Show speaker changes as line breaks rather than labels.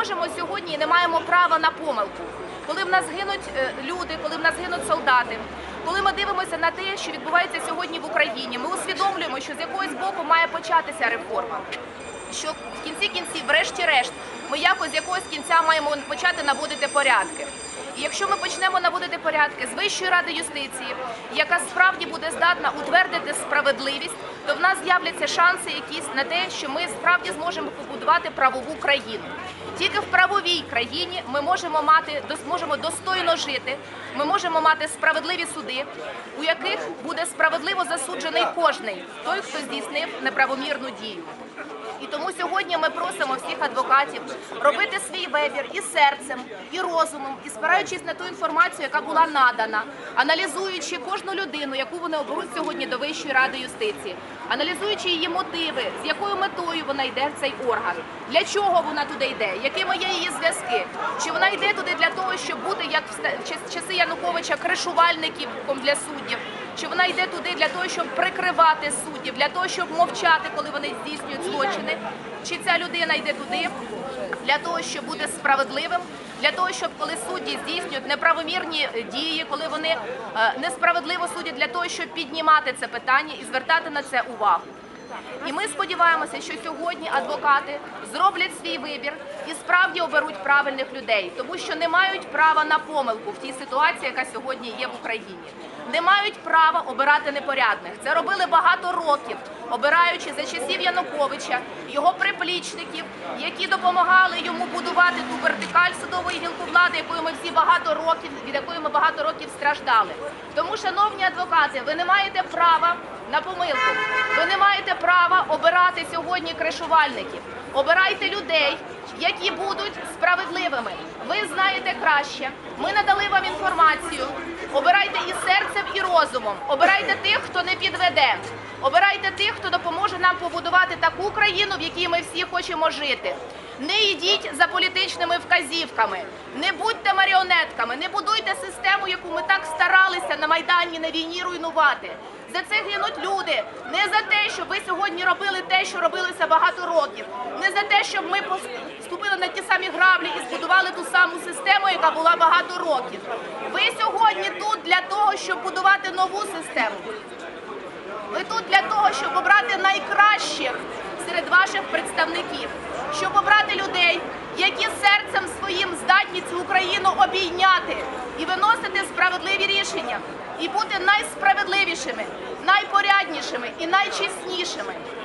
можемо сьогодні і не маємо права на помилку. Коли в нас гинуть е, люди, коли в нас гинуть солдати, коли ми дивимося на те, що відбувається сьогодні в Україні, ми усвідомлюємо, що з якогось боку має початися реформа. Що в кінці кінців, врешті-решт, ми якось з якогось кінця маємо почати наводити порядки. І якщо ми почнемо наводити порядки з Вищої ради юстиції, яка справді буде здатна утвердити справедливість, то в нас з'являться шанси якісь на те, що ми справді зможемо побудувати правову країну. Тільки в правовій країні ми можемо мати дос- можемо достойно жити. Ми можемо мати справедливі суди, у яких буде справедливо засуджений кожний той, хто здійснив неправомірну дію. І тому сьогодні ми просимо всіх адвокатів робити свій вибір і серцем, і розумом, і спираючись на ту інформацію, яка була надана, аналізуючи кожну людину, яку вони оберуть сьогодні до Вищої ради юстиції, аналізуючи її мотиви, з якою метою вона йде в цей орган, для чого вона туди йде, якими є її зв'язки, чи вона йде туди для того, щоб бути як в часи Януковича кришувальником для суддів. Чи вона йде туди для того, щоб прикривати суддів, для того, щоб мовчати, коли вони здійснюють злочини? Чи ця людина йде туди для того, щоб бути справедливим, для того, щоб коли судді здійснюють неправомірні е, дії, коли вони е, несправедливо судять, для того, щоб піднімати це питання і звертати на це увагу? І ми сподіваємося, що сьогодні адвокати зроблять свій вибір і справді оберуть правильних людей, тому що не мають права на помилку в тій ситуації, яка сьогодні є в Україні. Не мають права обирати непорядних. Це робили багато років, обираючи за часів Януковича його приплічників, які допомагали йому будувати ту вертикаль судової гілку влади, якою ми всі багато років, від якої ми багато років страждали. Тому, шановні адвокати, ви не маєте права на помилку. Ви не маєте права обирати сьогодні кришувальників. Обирайте людей, які будуть справедливими. Ви знаєте краще. Ми надали вам інформацію. Обирайте і серцем, і розумом. Обирайте тих, хто не підведе. Обирайте тих, хто допоможе нам побудувати таку країну, в якій ми всі хочемо жити. Не йдіть за політичними вказівками, не будьте маріонетками, не будуйте систему, яку ми так старалися на майдані на війні руйнувати. За це гинуть люди. Не за те, щоб ви сьогодні робили те, що робилося багато років, не за те, щоб ми пос- ступили на ті самі граблі і збудували ту саму систему, яка була багато років. Ви сьогодні тут для того, щоб будувати нову систему. Ви тут для того, щоб обрати найкращих серед ваших представників, щоб обрати людей, здатні цю Україну обійняти і виносити справедливі рішення, і бути найсправедливішими, найпоряднішими і найчеснішими.